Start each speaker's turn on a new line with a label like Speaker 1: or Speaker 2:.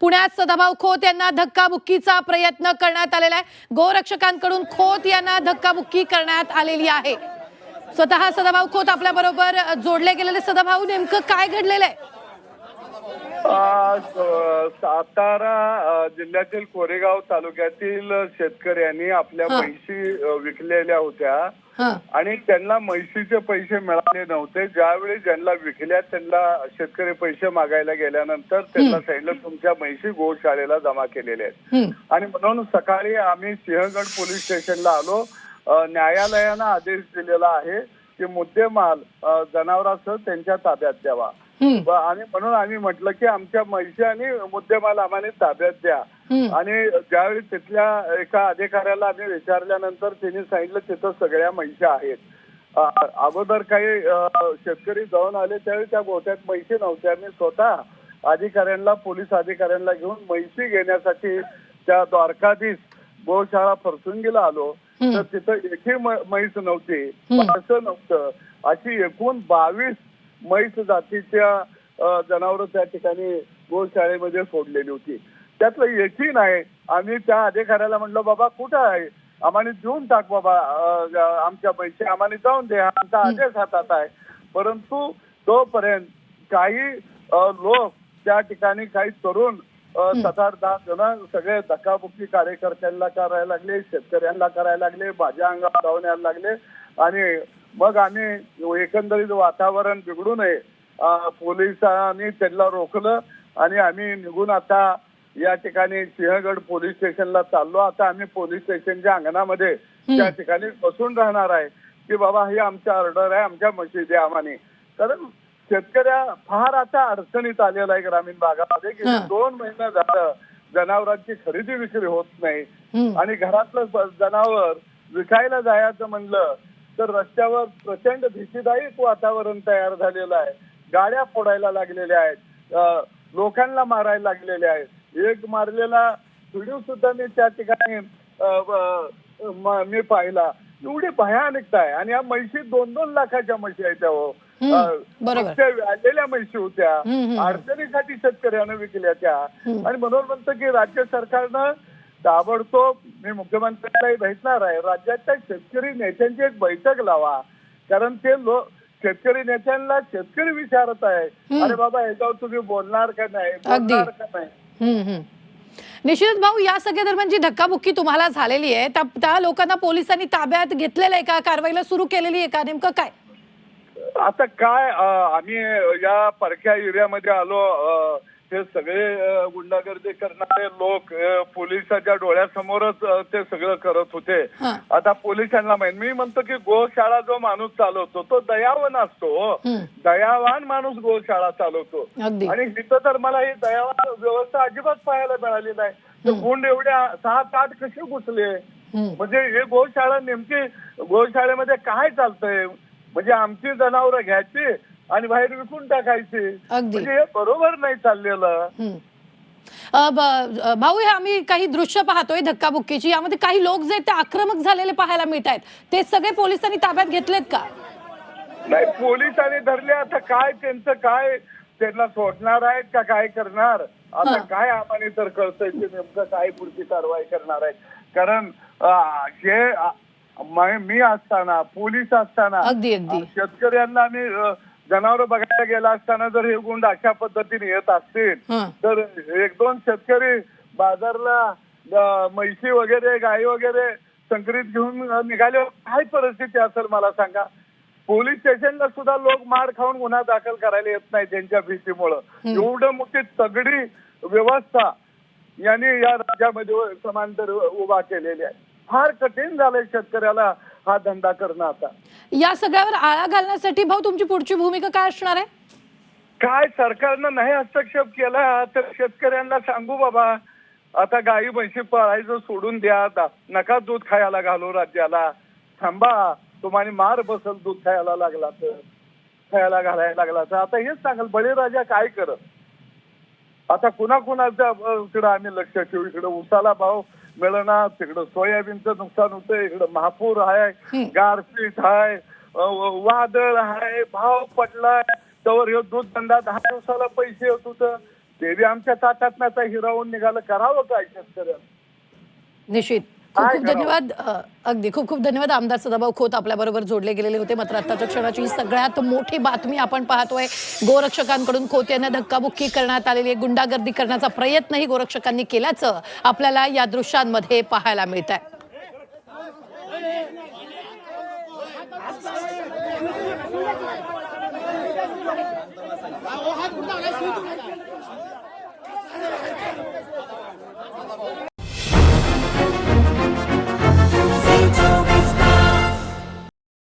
Speaker 1: पुण्यात सदाभाऊ खोत यांना धक्काबुक्कीचा प्रयत्न करण्यात आलेला आहे. गोरक्षकांकडून खोत यांना धक्काबुक्की करण्यात आलेली आहे. स्वतः सदाभाऊ खोत आपल्या बरोबर जोडले गेलेले. सदाभाऊ नेमकं काय घडलेलं आहे?
Speaker 2: सातारा जिल्ह्यातील कोरेगाव तालुक्यातील शेतकऱ्यांनी आपल्या. म्हैशी विकलेल्या होत्या. आणि त्यांना म्हैशीचे पैसे मिळाले नव्हते. ज्यावेळी ज्यांना विकल्या त्यांना शेतकरी पैसे मागायला गेल्यानंतर त्यांना सांगितलं तुमच्या म्हैशी गोशाळेला जमा केलेल्या आहेत. आणि म्हणून सकाळी आम्ही सिंहगड पोलीस स्टेशनला आलो. न्यायालयानं आदेश दिलेला आहे की मुद्देमाल जनावरांसह त्यांच्या ताब्यात द्यावा. आणि म्हणून आम्ही म्हटलं की आमच्या म्हैशी आणि मुद्देमाल आम्हाला ताब्यात द्या. आणि ज्यावेळी तिथल्या एका अधिकाऱ्याला आम्ही विचारल्यानंतर त्यांनी सांगितलं तिथं सगळ्या म्हैशी आहेत. अगोदर काही शेतकरी जाऊन आले त्यावेळी त्या गोठ्यात म्हैशी नव्हत्या मी स्वतः अधिकाऱ्यांना पोलीस अधिकाऱ्यांना घेऊन म्हैशी घेण्यासाठी त्या द्वारकाधीश गोशाळा फरसुंगीला आलो. तर तिथं एकही म्हैस नव्हती. असं नव्हतं. अशी एकूण बावीस म्हैस जातीच्या जनावर त्या ठिकाणी गोशाळेमध्ये सोडलेली होती. त्यातलं एकही नाही. आम्ही त्या अधिकाऱ्याला म्हणलं बाबा कुठं आहे? आम्हाला देऊन टाक बाबा आमच्या पैसे. आम्हाला जाऊन दे. आमचा आदेश हातात आहे. परंतु तोपर्यंत काही लोक त्या ठिकाणी काही तरुण अं, सात आठ दहा जण सगळे धक्काबुक्की कार्यकर्त्यांना करायला लागले शेतकऱ्यांना करायला लागले माझ्या अंगावर धावून यायला लागले आणि मग आम्ही एकंदरीत वातावरण बिघडू नये पोलिसांनी त्यांना रोखलं आणि आम्ही निघून आता या ठिकाणी सिंहगड पोलीस स्टेशनला चाललो आता आम्ही पोलीस स्टेशनच्या अंगणामध्ये त्या ठिकाणी बसून राहणार आहे की बाबा ही आमच्या ऑर्डर आहे आमच्या मशिदी आम्हाने कारण शेतकऱ्या फार आता अडचणीत आलेला आहे ग्रामीण भागामध्ये की. दोन महिने झालं जनावरांची खरेदी विक्री होत नाही. आणि घरातलं जनावर विकायला जायचं म्हणलं तर रस्त्यावर प्रचंड भीतीदायक वातावरण तयार झालेलं आहे. गाड्या फोडायला लागलेल्या आहेत. लोकांना मारायला लागलेल्या आहेत. एक मारलेला व्हिडिओ सुद्धा मी त्या ठिकाणी म- पाहिला. एवढी भयानकता आहे. आणि या म्हैशी दोन दोन लाखाच्या म्हशी आहेत त्या हो. म्हशी होत्या. अडचणीसाठी शेतकऱ्यानं विकल्या त्या. आणि म्हणून म्हणतो की राज्य सरकारनं ताबडतोब मी मुख्यमंत्र्यांनाही भेटणार आहे. राज्याच्या शेतकरी नेत्यांची एक बैठक लावा. कारण ते लोक शेतकरी नेत्यांना शेतकरी विचारत आहे. अरे बाबा ह्याच्यावर तुम्ही बोलणार का नाही. बोलणार का नाही?
Speaker 1: हं, हं. निश्चित भाऊ या सगळ्या दरम्यान जी धक्काबुक्की तुम्हाला झालेली आहे त्या त्या लोकांना पोलिसांनी ताब्यात घेतलेलं आहे का? कारवाईला सुरू केलेली आहे का? नेमकं काय?
Speaker 2: आता काय आम्ही या परक्या एरियामध्ये आलो. हे सगळे गुंडागर्दी करणारे लोक पोलिसाच्या डोळ्यासमोरच ते सगळं करत होते. आता पोलिसांना माहीत मी म्हणतो की गोशाळा जो माणूस चालवतो तो दयावान असतो हो. दयावान माणूस गोशाळा चालवतो. आणि इथं तर मला ही दयावान व्यवस्था अजिबात पाहायला मिळाली नाही. तर गुंड एवढ्या सात आठ कसे घुसले. म्हणजे हे गोशाळा नेमकी गोशाळेमध्ये काय चालतंय? म्हणजे आमची जनावरं घ्यायची आणि बाहेर विकून टाकायची. म्हणजे हे बरोबर नाही चाललेलं.
Speaker 1: भाऊ हे आम्ही काही दृश्य पाहतोय धक्काबुक्कीची. यामध्ये काही लोक जे ते आक्रमक झालेले पाहायला मिळत आहेत. ते सगळे पोलिसांनी ताब्यात घेतलेत का?
Speaker 2: नाही पोलिसांनी धरले. आता काय त्यांचं काय? त्यांना सोडणार आहेत का? काय करणार? आता. काय आम्हाला तर कळतंय की नेमकं काय पुढची कारवाई करणार आहेत. कारण हे मी असताना पोलीस असताना. शेतकऱ्यांना आम्ही जनावर बघायला गेला असताना जर हे गुंड अशा पद्धतीने येत असतील. तर एक दोन शेतकरी बाजारला म्हैशी वगैरे गाई वगैरे संकरित घेऊन निघाले काय परिस्थिती असेल मला सांगा? पोलीस स्टेशनला सुद्धा लोक मार खाऊन गुन्हा दाखल करायला येत नाही त्यांच्या भीतीमुळं. एवढं मोठी तगडी व्यवस्था यांनी या राज्यामध्ये समांतर उभा केलेली आहे. फार कठीण झालंय शेतकऱ्याला हा धंदा करणं आता.
Speaker 1: या सगळ्यावर आळा घालण्यासाठी भाऊ तुमची पुढची भूमिका काय असणार आहे?
Speaker 2: काय सरकारनं नाही हस्तक्षेप केला तर शेतकऱ्यांना सांगू बाबा आता गाई म्हशी पाळायचं सोडून द्या दा- नका दूध खायला घालू राज्याला. थांबा तुम्हाला मार बसल दूध खायला लागला तर खायला घालायला लागला तर. आता हेच सांगाल बळीराजा काय करत आता कुणा कुणाच्या इकडं आम्ही लक्ष ठेवू इकडं उसाला भाव मिळणार तिकडं सोयाबीनचं नुकसान होतंय इकडं महापूर आहे. गारपीट आहे वादळ आहे भाव पडलाय तर हे दूध धंदा दहा दिवसाला पैसे येत होतं. देवी आमच्या ताटात हिरावून निघालं करावं काय शेतकऱ्यानं?
Speaker 1: निश्चित. खूप खूप? धन्यवाद. अगदी खूप खूप धन्यवाद. आमदार सदाभाऊ खोत आपल्या बरोबर जोडले गेलेले होते. मात्र आताच्या क्षणाची ही सगळ्यात मोठी बातमी आपण पाहतोय. गोरक्षकांकडून खोत यांना धक्काबुक्की करण्यात आलेली आहे. गुंडागर्दी करण्याचा प्रयत्नही गोरक्षकांनी केल्याचं आपल्याला या दृश्यांमध्ये पाहायला मिळत आहे